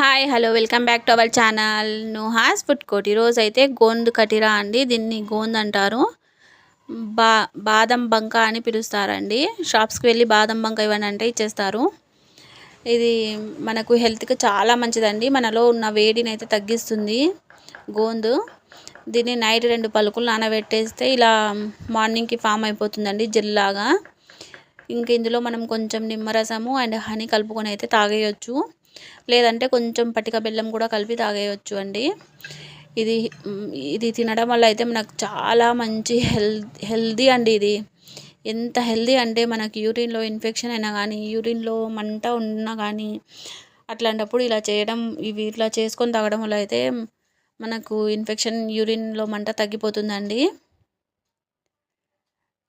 Hi hello welcome back to our channel నుహాస్ food court ఈరోజు అయితే గోంద్ కటిరా అండి. దీన్ని గోంద్ అంటారు. బా బాదం బంక అని పిలుస్తారండి. షాప్స్కి వెళ్ళి బాదం బంక ఇవన్నీ అంటే ఇచ్చేస్తారు. ఇది మనకు హెల్త్కి చాలా మంచిదండి. మనలో ఉన్న వేడిని అయితే తగ్గిస్తుంది గోంద్. దీన్ని నైట్ రెండు పలుకులు నానబెట్టేస్తే ఇలా మార్నింగ్కి ఫామ్ అయిపోతుందండి జెల్లాగా. ఇంక ఇందులో మనం కొంచెం నిమ్మరసము అండ్ హనీ కలుపుకొని అయితే తాగేయచ్చు. లేదంటే కొంచెం పటిక బెల్లం కూడా కలిపి తాగేయచ్చు అండి. ఇది ఇది తినడం వల్ల అయితే మనకు చాలా మంచి హెల్త్ హెల్దీ అండి ఇది. ఎంత హెల్దీ అంటే మనకి యూరిన్లో ఇన్ఫెక్షన్ అయినా కానీ యూరిన్లో మంట ఉన్నా కానీ అట్లాంటప్పుడు ఇలా చేయడం ఇవి ఇట్లా చేసుకొని తాగడం వల్ల అయితే మనకు ఇన్ఫెక్షన్ యూరిన్లో మంట తగ్గిపోతుందండి.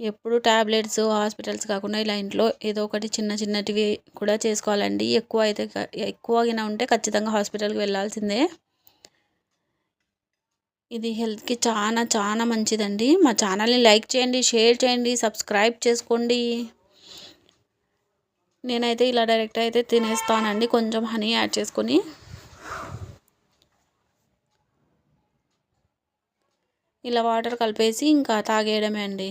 ఎప్పుడు ట్యాబ్లెట్స్ హాస్పిటల్స్ కాకుండా ఇలా ఇంట్లో ఏదో ఒకటి చిన్న చిన్నటివి కూడా చేసుకోవాలండి. ఎక్కువ అయితే ఎక్కువగా ఉంటే ఖచ్చితంగా హాస్పిటల్కి వెళ్ళాల్సిందే. ఇది హెల్త్కి చాలా చాలా మంచిదండి. మా ఛానల్ని లైక్ చేయండి షేర్ చేయండి సబ్స్క్రైబ్ చేసుకోండి. నేనైతే ఇలా డైరెక్ట్ అయితే తినేస్తానండి. కొంచెం హనీ యాడ్ చేసుకొని. ఇలా వాటర్ కలిపేసి ఇంకా తాగేయడమే అండి.